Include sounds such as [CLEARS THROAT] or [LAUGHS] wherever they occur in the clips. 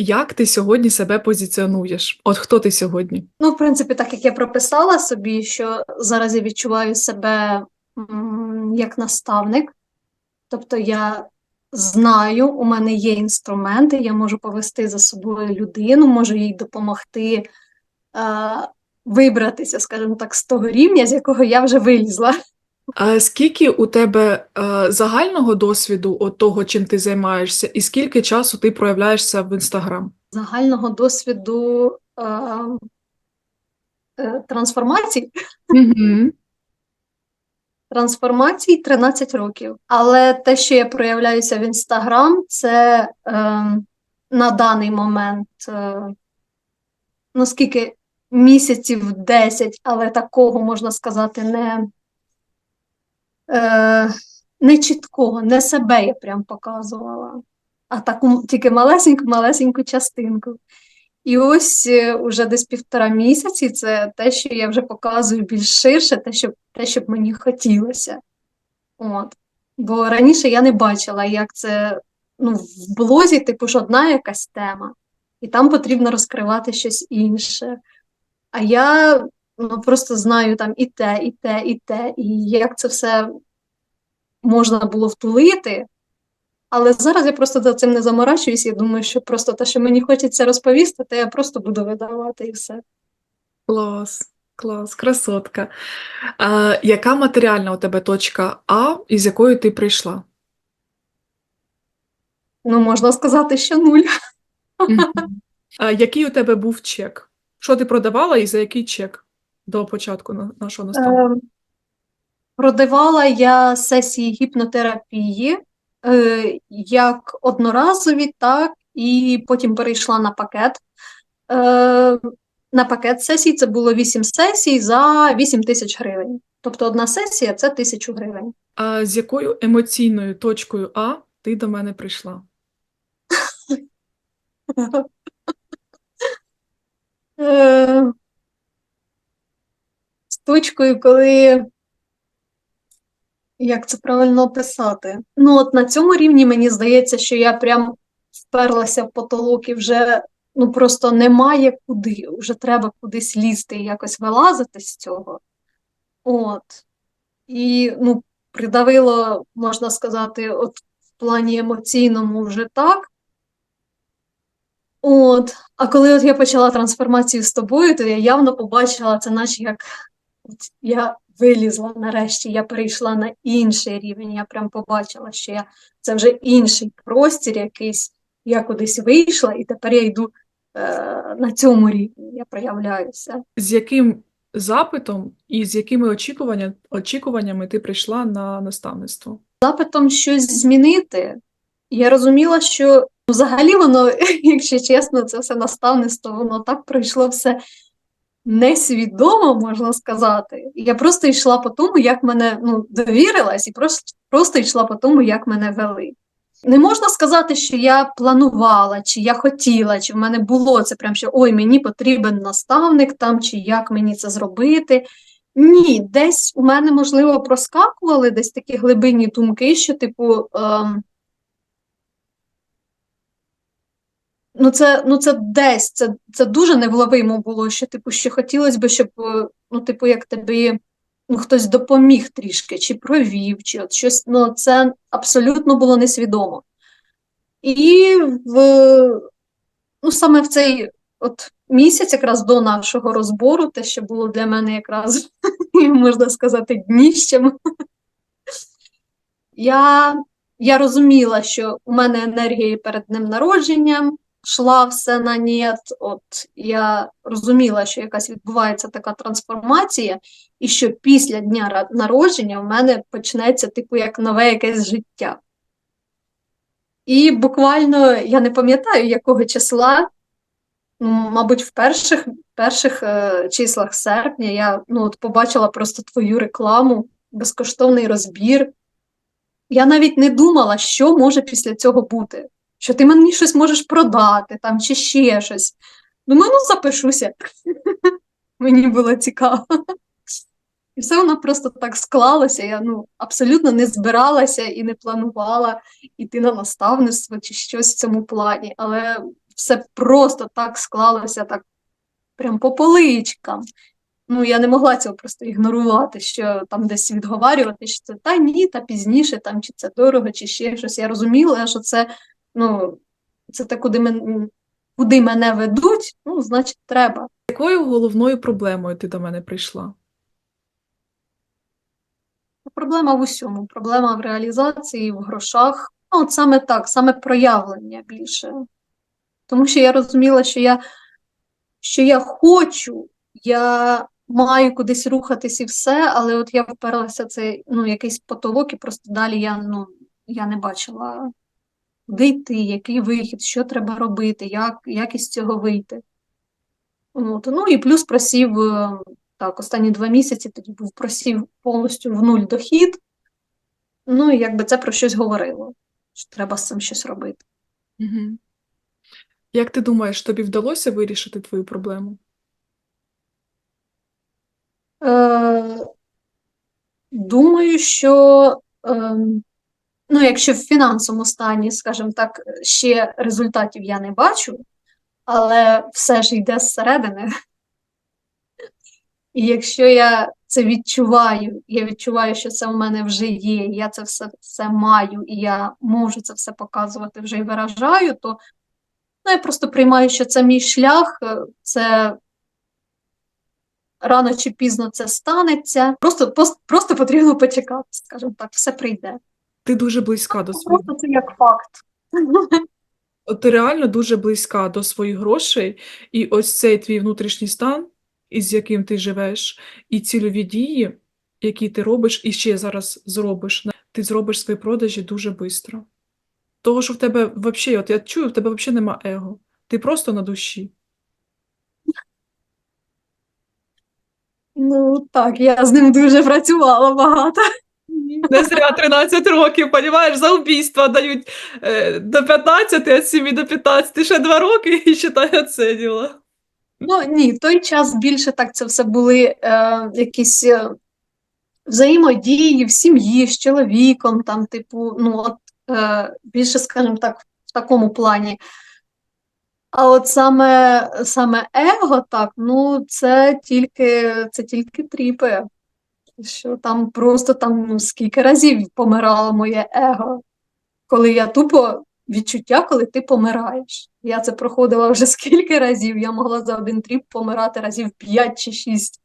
Як ти сьогодні себе позиціонуєш? От хто ти сьогодні? Ну, в принципі, так як я прописала собі, що зараз я відчуваю себе як наставник, тобто я знаю, у мене є інструменти, я можу повести за собою людину, можу їй допомогти е, вибратися, скажімо так, з того рівня, з якого я вже вилізла. А скільки у тебе е, загального досвіду от того, чим ти займаєшся, і скільки часу ти проявляєшся в Інстаграм? Загального досвіду е, е, трансформації. Угу. Трансформації 13 років. Але те, що я проявляюся в Інстаграм, це е, на даний момент, е, ну скільки місяців 10, але такого можна сказати, не, е, не чіткого, не себе я прям показувала, а таку тільки малесеньку-малесеньку частинку. І ось е, уже десь півтора місяці це те, що я вже показую більш ширше, те, що, те, що б мені хотілося. От. Бо раніше я не бачила, як це ну, в блозі, типу ж одна якась тема, і там потрібно розкривати щось інше. А я ну, просто знаю там і те, і те, і те, і як це все можна було втулити. Але зараз я просто за цим не заморачуюсь. Я думаю, що просто те, що мені хочеться розповісти, то я просто буду видавати і все. Клас, клас, красотка. А, яка матеріальна у тебе точка А, із якої ти прийшла? Ну, можна сказати, що нуль. А, який у тебе був чек? Що ти продавала і за який чек до початку нашого? Е, Продавала я сесії гіпнотерапії е, як одноразові, так і потім перейшла на пакет. Е, На пакет сесій це було 8 сесій за 8 тисяч гривень. Тобто одна сесія це тисячу гривень. А з якою емоційною точкою А ти до мене прийшла? Точкою, коли. Як це правильно описати? Ну, от на цьому рівні мені здається, що я прям вперлася в потолок і вже ну просто немає куди, вже треба кудись лізти і якось вилазити з цього. От. І ну, придавило, можна сказати, от в плані емоційному вже так. От. А коли от я почала трансформацію з тобою, то я явно побачила це, наче як я вилізла нарешті, я перейшла на інший рівень. Я прям побачила, що я це вже інший простір якийсь. Я кудись вийшла, і тепер я йду е, на цьому рівні, я проявляюся. З яким запитом і з якими очікування, очікуваннями ти прийшла на наставництво? Запитом щось змінити. Я розуміла, що ну, взагалі воно, [LAUGHS] якщо чесно, це все наставництво, воно так пройшло все несвідомо, можна сказати. Я просто йшла по тому, як мене ну, довірилась, і просто, просто йшла по тому, як мене вели. Не можна сказати, що я планувала, чи я хотіла, чи в мене було це прям, що ой, мені потрібен наставник там, чи як мені це зробити. Ні, десь у мене, можливо, проскакували десь такі глибинні думки, що, типу, ем, ну це, ну це десь, це, це дуже невловимо було, що, типу, що хотілося б, щоб, е, ну, типу, як тобі ну, хтось допоміг трішки, чи провів, чи от щось, ну, це абсолютно було несвідомо. І в, ну, саме в цей от місяць, якраз до нашого розбору, те, що було для мене якраз, [LAUGHS] можна сказати, дніщем, я, я розуміла, що у мене енергія перед днем народженням йшла все на нет. От я розуміла, що якась відбувається така трансформація, і що після дня народження в мене почнеться, типу, як нове якесь життя. І буквально я не пам'ятаю, якого числа, ну, мабуть, в перших, перших е, числах серпня я ну, от побачила просто твою рекламу, безкоштовний розбір. Я навіть не думала, що може після цього бути. Що ти мені щось можеш продати там, чи ще щось. Думаю, ну запишуся. [LAUGHS] Мені було цікаво. І все воно просто так склалося. Я ну, абсолютно не збиралася і не планувала йти на наставництво чи щось в цьому плані. Але все просто так склалося, так прям по поличкам. Ну, я не могла цього просто ігнорувати, що там десь відговарювати, що це та ні, та пізніше, там, чи це дорого, чи ще щось. Я розуміла, що це, ну, це те, куди, мен, куди мене ведуть, ну, значить, треба. Якою головною проблемою ти до мене прийшла? Проблема в усьому, проблема в реалізації, в грошах. Ну, от саме так, саме проявлення більше. Тому що я розуміла, що я, що я хочу, я маю кудись рухатись і все, але от я вперлася в цей ну, якийсь потолок, і просто далі я, ну, я не бачила, куди йти, який вихід, що треба робити, як, як із цього вийти. От. Ну і плюс просів, е, так, останні два місяці тоді був просів повністю в нуль дохід. Ну, і якби це про щось говорило, що треба з цим щось робити. Угу. Як ти думаєш, тобі вдалося вирішити твою проблему? Е, думаю, що е, ну, якщо в фінансовому стані, скажімо так, ще результатів я не бачу, але все ж йде зсередини. І якщо я це відчуваю, я відчуваю, що це в мене вже є, я це все, все маю, і я можу це все показувати вже і виражаю, то ну, я просто приймаю, що це мій шлях, е, це рано чи пізно це станеться. Просто, просто потрібно почекати, скажімо так, все прийде. Ти дуже близька до своїх. Просто це як факт. Ти реально дуже близька до своїх грошей, і ось цей твій внутрішній стан, із яким ти живеш, і цільові дії, які ти робиш, і ще зараз зробиш, ти зробиш свої продажі дуже швидко. Того, що в тебе взагалі, от я чую, в тебе взагалі нема его. Ти просто на душі. Ну так, я з ним дуже працювала багато. Не зря 13 років, понімаєш, за вбійство дають е, до 15, від 7 до 15, ще 2 роки і считай оцінювала. Ну ні, в той час більше так це все були е, якісь е, взаємодії в сім'ї з чоловіком, там, типу, ну от е, більше, скажімо так, в такому плані. А от саме, саме его, так, ну це тільки, це тільки тріпи. Що там просто там ну, скільки разів помирало моє его, коли я тупо відчуття, коли ти помираєш. Я це проходила вже [LAUGHS] скільки разів. Я могла за один тріп помирати разів 5 чи 6.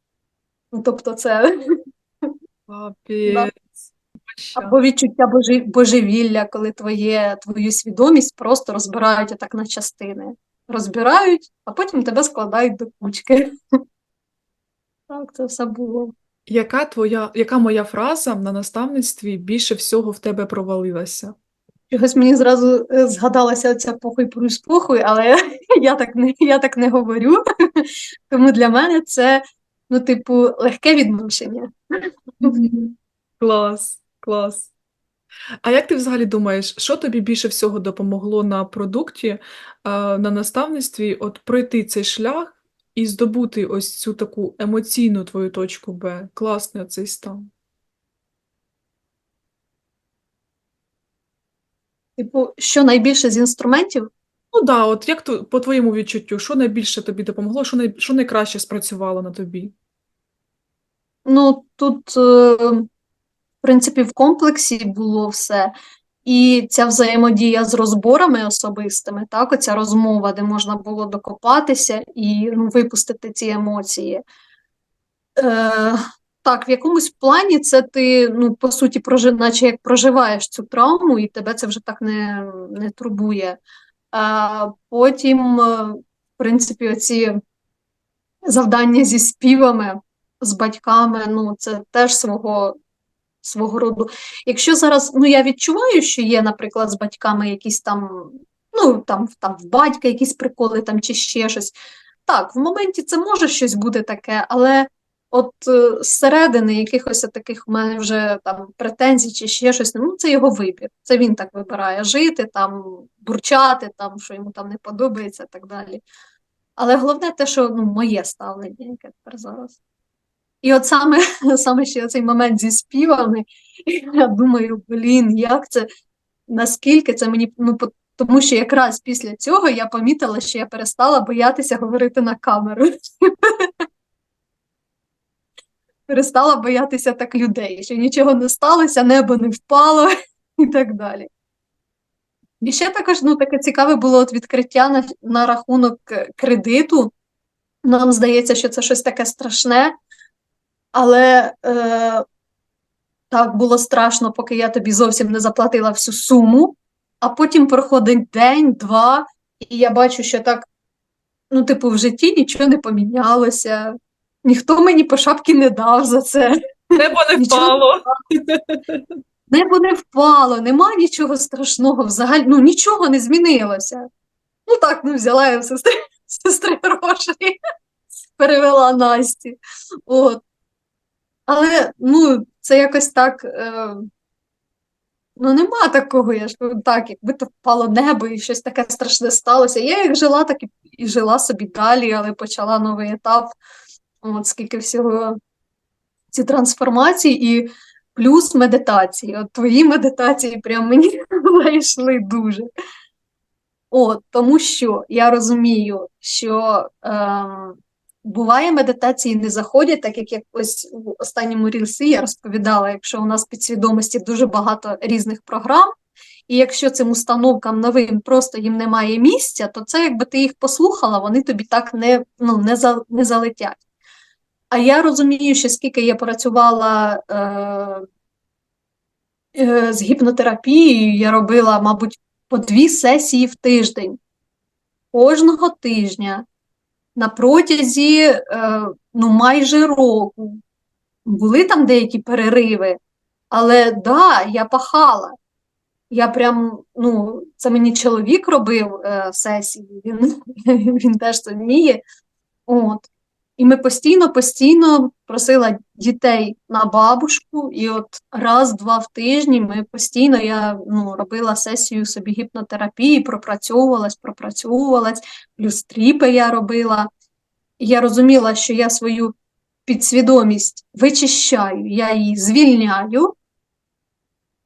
Ну, тобто це [LAUGHS] або відчуття божевілля, коли твоє, твою свідомість просто розбирають отак на частини. Розбирають, а потім тебе складають до кучки. [LAUGHS] Так, це все було. Яка твоя, яка моя фраза на наставництві більше всього в тебе провалилася? Чогось мені зразу е, згадалася ця похуй плюс похуй, але [LAUGHS] я так не, я так не говорю. [LAUGHS] Тому для мене це, ну, типу, легке відношення. Клас, клас. А як ти взагалі думаєш, що тобі більше всього допомогло на продукті, е, на наставництві, от пройти цей шлях і здобути ось цю таку емоційну твою точку Б? Класний оцей стан. Типу, що найбільше з інструментів? Ну да, от як то, по твоєму відчуттю, що найбільше тобі допомогло, що, най, що найкраще спрацювало на тобі? Ну, тут, е, в принципі, в комплексі було все. І ця взаємодія з розборами особистими, так, оця розмова, де можна було докопатися і ну, випустити ці емоції. Е, так, в якомусь плані це ти, ну, по суті, прожи, наче як проживаєш цю травму, і тебе це вже так не, не турбує. А потім, е, в принципі, оці завдання зі співами, з батьками, ну, це теж свого, свого роду. Якщо зараз, ну, я відчуваю, що є, наприклад, з батьками якісь там, ну, там, там в батька якісь приколи там чи ще щось. Так, в моменті це може щось бути таке, але от е, зсередини якихось таких в мене вже там претензій чи ще щось, ну це його вибір. Це він так вибирає жити, там, бурчати, там, що йому там не подобається і так далі. Але головне те, що ну, моє ставлення, яке тепер зараз. І от саме, [LAUGHS] саме ще цей момент зі співами, [LAUGHS] я думаю, блін, як це, наскільки це мені ну, Тому що якраз після цього я помітила, що я перестала боятися говорити на камеру. [LAUGHS] Перестала боятися так людей, що нічого не сталося, небо не впало і так далі. І ще також ну, таке цікаве було от відкриття на, на рахунок е, кредиту. Нам здається, що це щось таке страшне, але е, так було страшно, поки я тобі зовсім не заплатила всю суму, а потім проходить день, два, і я бачу, що так, ну, типу, в житті нічого не помінялося, ніхто мені по шапки не дав за це. Небо не впало. Небо не впало, нема нічого страшного взагалі, ну нічого не змінилося. Ну так, ну взяла я в сестри, [LAUGHS] сестри гроші, перевела Насті. От. Але ну, це якось так. Е, ну, нема такого, я ж так, якби то впало небо і щось таке страшне сталося. Я як жила, так і, і жила собі далі, але почала новий етап. От скільки всього ці трансформації і плюс медитації. От твої медитації прям мені [LAUGHS] зайшли дуже. От, тому що я розумію, що ем, буває медитації не заходять, так як я ось в останньому рілсі я розповідала, якщо у нас підсвідомості дуже багато різних програм, і якщо цим установкам новим просто їм немає місця, то це якби ти їх послухала, вони тобі так не, ну, не, за, не залетять. А я розумію, що скільки я працювала е, е, з гіпнотерапією, я робила, мабуть, по дві сесії в тиждень. Кожного тижня на протязі е, ну, майже року. Були там деякі перериви, але да, я пахала. Я прям, ну, це мені чоловік робив е, сесії, він, [LAUGHS] він теж це вміє. От. І ми постійно, постійно просила дітей на бабушку, і от раз-два в тижні ми постійно я ну, робила сесію собі гіпнотерапії, пропрацьовувалась, пропрацьовувалась, плюс тріпи я робила. І я розуміла, що я свою підсвідомість вичищаю, я її звільняю,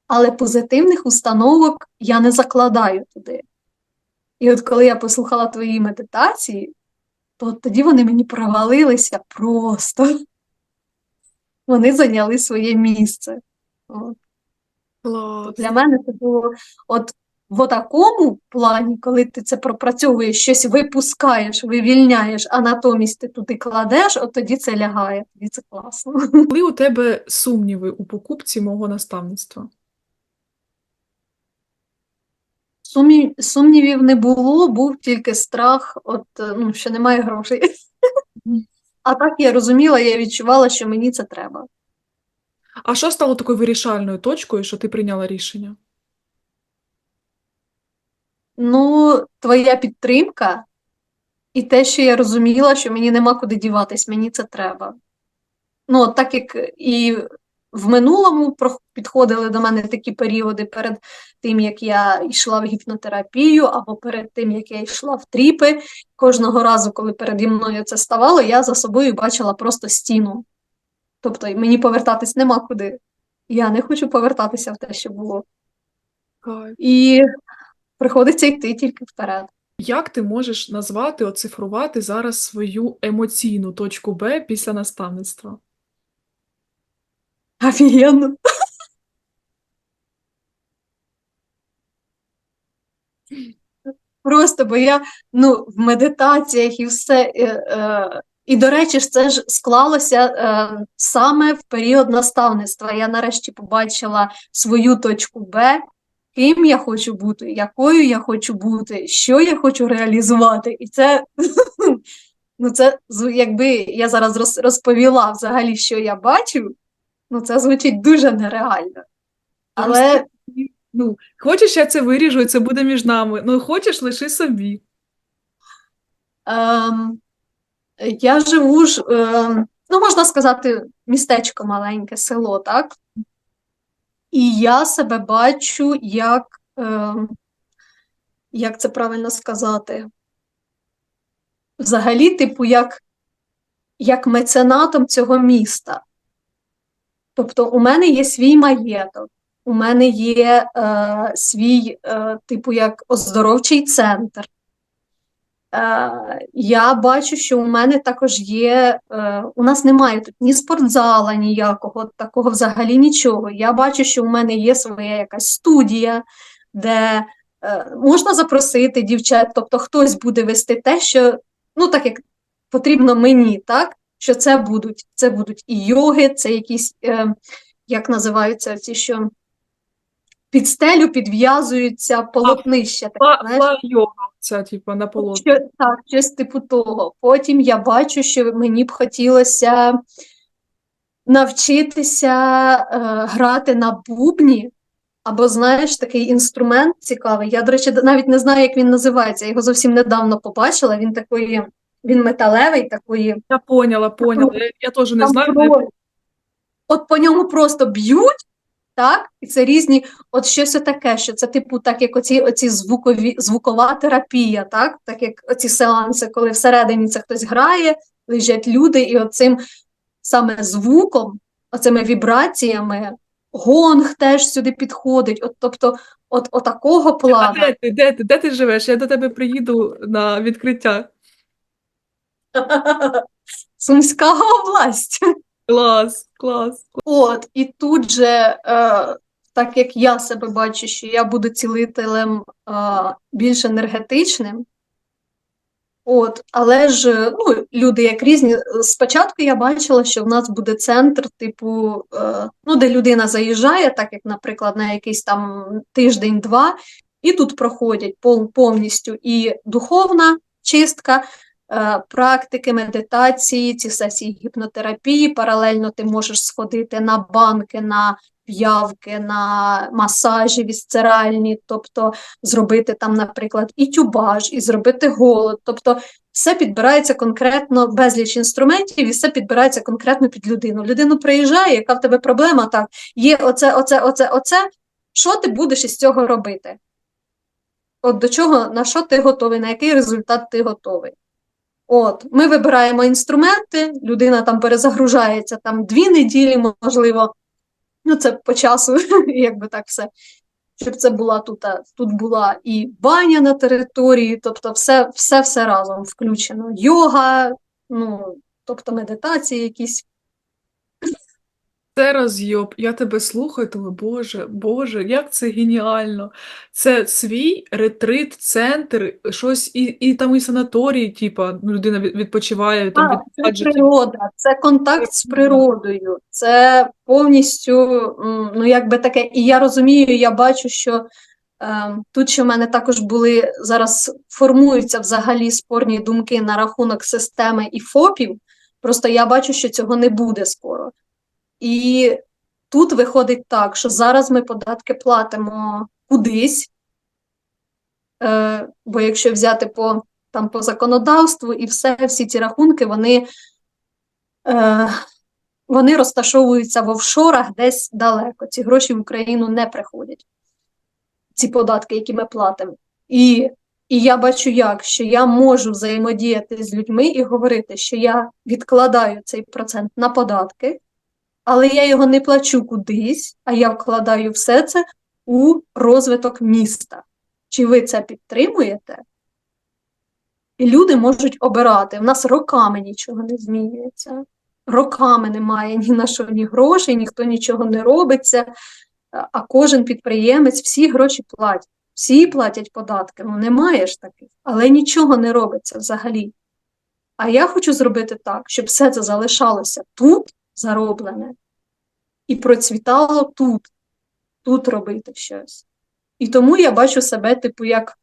але позитивних установок я не закладаю туди. І от коли я послухала твої медитації, то тоді вони мені провалилися просто. Вони зайняли своє місце. От. Для мене це було от в такому плані, коли ти це пропрацьовуєш, щось випускаєш, вивільняєш, а натомість ти туди кладеш, от тоді це лягає, тоді це класно. Коли у тебе сумніви у покупці мого наставництва? Сумнів, сумнівів не було, був тільки страх, от, е, ну, що немає грошей. А так я розуміла, я відчувала, що мені це треба. А що стало такою вирішальною точкою, що ти прийняла рішення? Ну, твоя підтримка і те, що я розуміла, що мені нема куди діватись, мені це треба. Ну, так як і в минулому підходили до мене такі періоди перед тим, як я йшла в гіпнотерапію, або перед тим, як я йшла в тріпи. Кожного разу, коли переді мною це ставало, я за собою бачила просто стіну. Тобто мені повертатись нема куди. Я не хочу повертатися в те, що було. Кайф. І приходиться йти тільки вперед. Як ти можеш назвати, оцифрувати зараз свою емоційну точку Б після наставництва? Офігенно. Просто, бо я ну, в медитаціях і все. е, е, і, до речі, це ж склалося е, саме в період наставництва. Я нарешті побачила свою точку Б, ким я хочу бути, якою я хочу бути, що я хочу реалізувати. І це, [LAUGHS] ну, це якби я зараз розповіла взагалі, що я бачу, ну це звучить дуже нереально. Але Ну, хочеш, я це виріжу, і це буде між нами. Ну, хочеш, лиши собі. ем, я живу ж, ем, ну можна сказати, містечко маленьке, село, так? І я себе бачу як, ем, як це правильно сказати? Взагалі, типу, як, як меценатом цього міста. Тобто, у мене є свій маєток, у мене є е, свій, е, типу, як оздоровчий центр. Е, я бачу, що у мене також є, е, у нас немає тут ні спортзала ніякого, такого взагалі нічого. Я бачу, що у мене є своя якась студія, де е, можна запросити дівчат, тобто хтось буде вести те, що, ну, так як потрібно мені, так? Що це будуть, це будуть і йоги, це якісь, е, як називаються ці, що під стелю підв'язуються полотнища. Фла-йога, ця, типа, на полотні. Що, так, щось типу того. Потім я бачу, що мені б хотілося навчитися е, грати на бубні, або, знаєш, такий інструмент цікавий. Я, до речі, навіть не знаю, як він називається. Я його зовсім недавно побачила. Він такий, він металевий, такої. Я поняла, поняла. Я, я теж не знаю. про- От по ньому просто б'ють, так? І це різні, от щось таке, що це типу, так як оці, оці звукові, звукова терапія, так? Так як оці сеанси, коли всередині це хтось грає, лежать люди, і оцим саме звуком, оцими вібраціями, гонг теж сюди підходить. От, тобто, от, от такого А плану. де ти, де ти, де ти живеш? Я до тебе приїду на відкриття. [LAUGHS] Сумська область. Клас, клас. От, і тут же, е, так як я себе бачу, що я буду цілителем е, більш енергетичним, от, але ж ну, люди як різні. Спочатку я бачила, що в нас буде центр, типу, е, ну, де людина заїжджає, так як, наприклад, на якийсь там тиждень-два, і тут проходять пов- повністю і духовна чистка, практики, медитації, ці сесії гіпнотерапії. Паралельно ти можеш сходити на банки, на п'явки, на масажі вісцеральні, тобто зробити там, наприклад, і тюбаж, і зробити голод. Тобто все підбирається конкретно, безліч інструментів, і все підбирається конкретно під людину. Людину приїжджає, яка в тебе проблема, так, є оце, оце, оце, оце. Що ти будеш із цього робити? От до чого, на що ти готовий, на який результат ти готовий? От, ми вибираємо інструменти, людина там перезагружається там дві неділі, можливо. Ну, це по часу, [LAUGHS] якби так все. Щоб це була тут, тут була і баня на території, тобто все, все, все разом включено. Йога, ну, тобто медитації якісь. Це розйоб. Я тебе слухаю, тому Боже, Боже, як це геніально. Це свій ретрит, центр, щось і, і там і санаторії, типа, ну, людина від- відпочиває там А, це гаджетів. природа, це контакт з природою, це повністю, ну якби таке, і я розумію, я бачу, що е, тут ще в мене також були, зараз формуються взагалі спорні думки на рахунок системи і ФОПів, просто я бачу, що цього не буде скоро. І тут виходить так, що зараз ми податки платимо кудись, е, бо якщо взяти по, там, по законодавству і все, всі ці рахунки, вони, е, вони розташовуються в офшорах десь далеко. Ці гроші в Україну не приходять, ці податки, які ми платимо. І, і я бачу, як, що я можу взаємодіяти з людьми і говорити, що я відкладаю цей процент на податки, але я його не плачу кудись, а я вкладаю все це у розвиток міста. Чи ви це підтримуєте? І люди можуть обирати. У нас роками нічого не змінюється. Роками немає ні на що ні грошей, ніхто нічого не робиться, а кожен підприємець всі гроші платять. Всі платять податки. Ну немає ж таких, але нічого не робиться взагалі. А я хочу зробити так, щоб все це залишалося тут зароблене і процвітало тут, тут робити щось. І тому я бачу себе, типу, як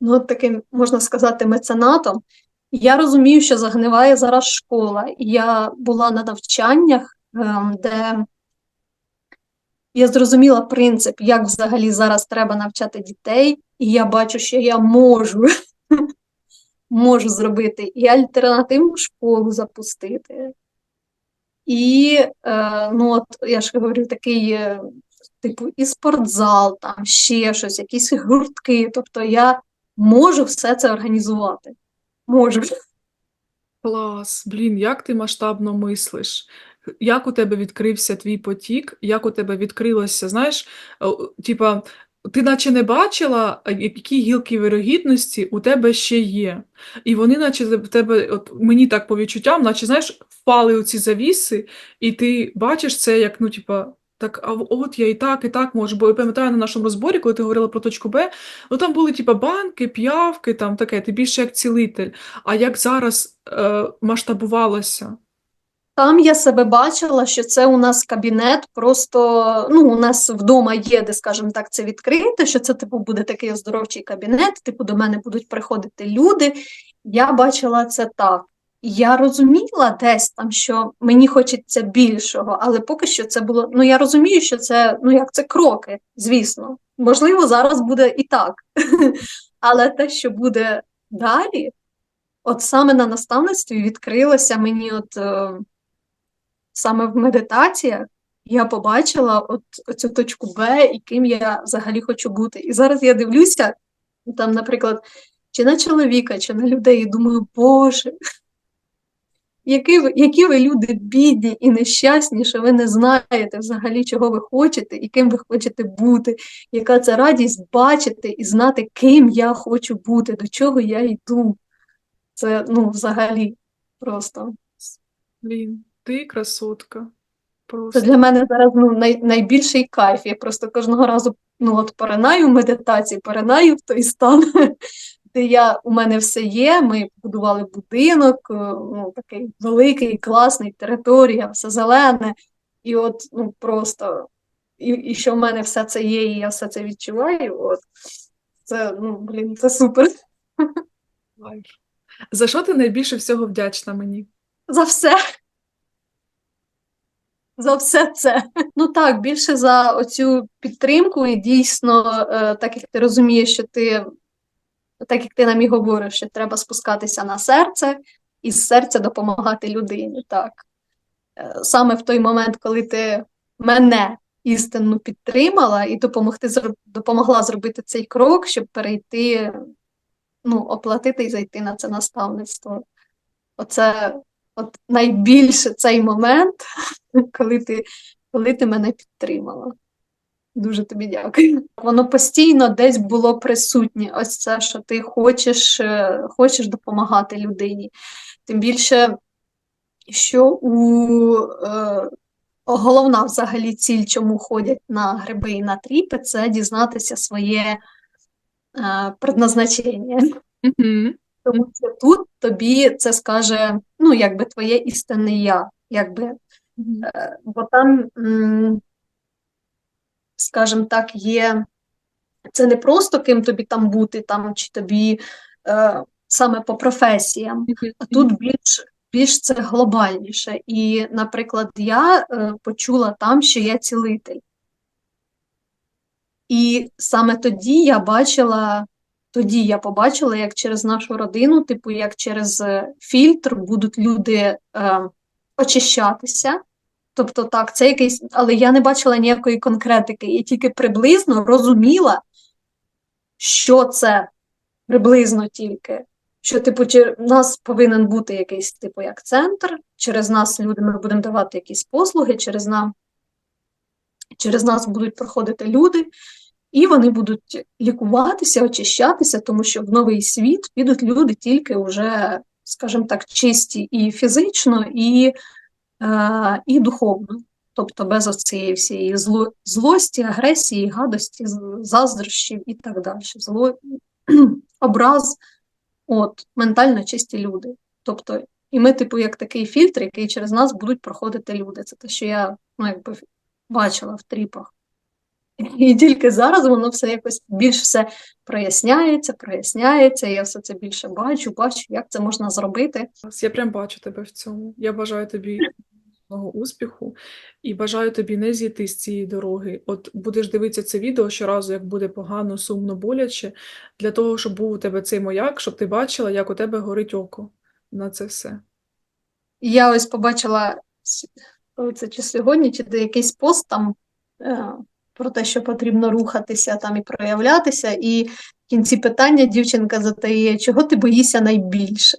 ну, таким, можна сказати, меценатом. Я розумію, що загниває зараз школа. Я була на навчаннях, ем, де я зрозуміла принцип, як взагалі зараз треба навчати дітей, і я бачу, що я можу, [LAUGHS] можу зробити і альтернативну школу запустити. І, е, ну, от, я ж говорю, такий, е, типу, і спортзал, там ще щось, якісь гуртки. Тобто я можу все це організувати. Можу. Клас, блін, як ти масштабно мислиш. як у тебе відкрився твій потік, як у тебе відкрилося, знаєш, е, типа, ти наче не бачила, які гілки вирогідності у тебе ще є. І вони, наче в тебе, от мені так по відчуттям, наче, знаєш, впали у ці завіси, і ти бачиш це як, ну, типа, так, а от я і так, і так можу. Бо я пам'ятаю на нашому розборі, коли ти говорила про точку Б, ну там були типа банки, п'явки, там таке, ти більше як цілитель. А як зараз е, масштабувалося? Там я себе бачила, що це у нас кабінет, просто ну, у нас вдома є, де, скажімо так, це відкрите, що це типу буде такий оздоровчий кабінет, типу до мене будуть приходити люди. Я бачила це так. Я розуміла десь там, що мені хочеться більшого, але поки що це було. Ну я розумію, що це ну як це кроки, звісно. Можливо, зараз буде і так. [LAUGHS] Але те, що буде далі, от саме на наставництві відкрилося мені, от е, саме в медитаціях, я побачила от цю точку Б і ким я взагалі хочу бути. І зараз я дивлюся, там, наприклад, чи на чоловіка, чи на людей, і думаю, Боже, які ви, які ви люди бідні і нещасні, що ви не знаєте взагалі, чого ви хочете і ким ви хочете бути, яка це радість бачити і знати, ким я хочу бути, до чого я йду. Це ну, взагалі просто. Блін, ти красотка. Це для мене зараз ну, най, найбільший кайф. Я просто кожного разу ну, от поринаю в медитації, поринаю в той стан, де я, у мене все є. Ми побудували будинок, е, ну, такий великий, класний, територія, все зелене. І от ну, просто, і, і що в мене все це є, і я все це відчуваю. От, це, ну, блін, це супер. За що ти найбільше всього вдячна мені? За все. За все це. Ну так, більше за оцю підтримку, і дійсно, е, так як ти розумієш, що ти, так як ти нам і говориш, що треба спускатися на серце і з серця допомагати людині. Так. Е, Саме в той момент, коли ти мене істинно підтримала і допомогти, допомогла зробити цей крок, щоб перейти, ну, оплатити і зайти на це наставництво. Оце от найбільше цей момент, [LAUGHS] коли ти, коли ти мене підтримала. Дуже тобі дякую. Воно постійно десь було присутнє. Ось це, що ти хочеш, е, хочеш допомагати людині. Тим більше, що у е, головна взагалі ціль, чому ходять на гриби і на тріпи, це дізнатися своє е, предназначення. Угу. Тому що тут тобі це скаже, ну, якби твоє істинне я, якби, е, бо там, м, скажімо так, є, це не просто ким тобі там бути, там, чи тобі е, саме по професіям, а тут більш, більш це глобальніше. І, наприклад, я е, почула там, що я цілитель. І саме тоді я бачила, тоді я побачила, як через нашу родину, типу, як через е, фільтр будуть люди е, очищатися. Тобто, так, це якийсь, але я не бачила ніякої конкретики, я тільки приблизно розуміла, що це приблизно тільки. Що, типу, чи в нас повинен бути якийсь, типу, як центр, через нас люди ми будемо давати якісь послуги, через нам, через нас будуть проходити люди, і вони будуть лікуватися, очищатися, тому що в новий світ підуть люди тільки вже, скажімо так, чисті і фізично, і, і духовно. Тобто без оцієї всієї зло, злості, агресії, гадості, заздрощів і так далі. Зло, [CLEARS THROAT] образ, от, ментально чисті люди. Тобто, і ми, типу, як такий фільтр, який через нас будуть проходити люди. Це те, що я ну, якби бачила в тріпах. І тільки зараз воно все якось більш все проясняється, проясняється, я все це більше бачу, бачу, як це можна зробити. Я прям бачу тебе в цьому. Я бажаю тобі успіху і бажаю тобі не зійти з цієї дороги. От будеш дивитися це відео щоразу, як буде погано, сумно, боляче, для того, щоб був у тебе цей маяк, щоб ти бачила, як у тебе горить око на це все. Я ось побачила це чи сьогодні, чи де якийсь пост там е, про те, що потрібно рухатися там і проявлятися, і в кінці питання дівчинка задає, чого ти боїшся найбільше?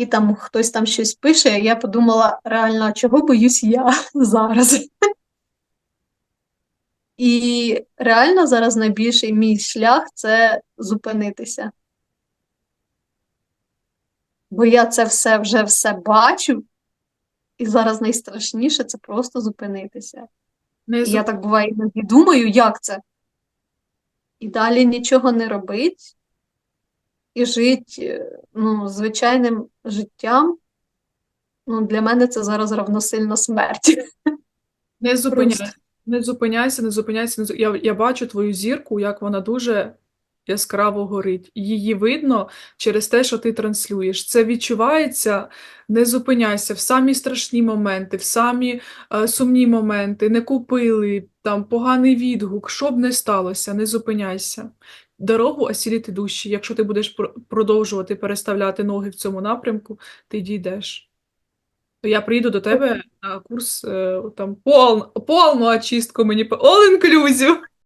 І там хтось там щось пише, я подумала, реально, чого боюсь я [LAUGHS] зараз? І реально зараз найбільший мій шлях це зупинитися. Бо я це все вже все бачу, і зараз найстрашніше це просто зупинитися. Не І я так буває іноді думаю, як це? І далі нічого не робить, і жить е, ну, звичайним життям. Ну, для мене це зараз равносильно смерті. Не зупиняйся, не зупиняйся, не зупиняйся. Не зу... я, я бачу твою зірку, як вона дуже яскраво горить. Її видно через те, що ти транслюєш. Це відчувається. Не зупиняйся в самі страшні моменти, в самі е, сумні моменти. Не купили там поганий відгук. Що б не сталося, не зупиняйся. Дорогу осіліти душі. Якщо ти будеш пр- продовжувати переставляти ноги в цьому напрямку, ти дійдеш. То я прийду до тебе на курс е, там повну очистку мені по- all inclusive.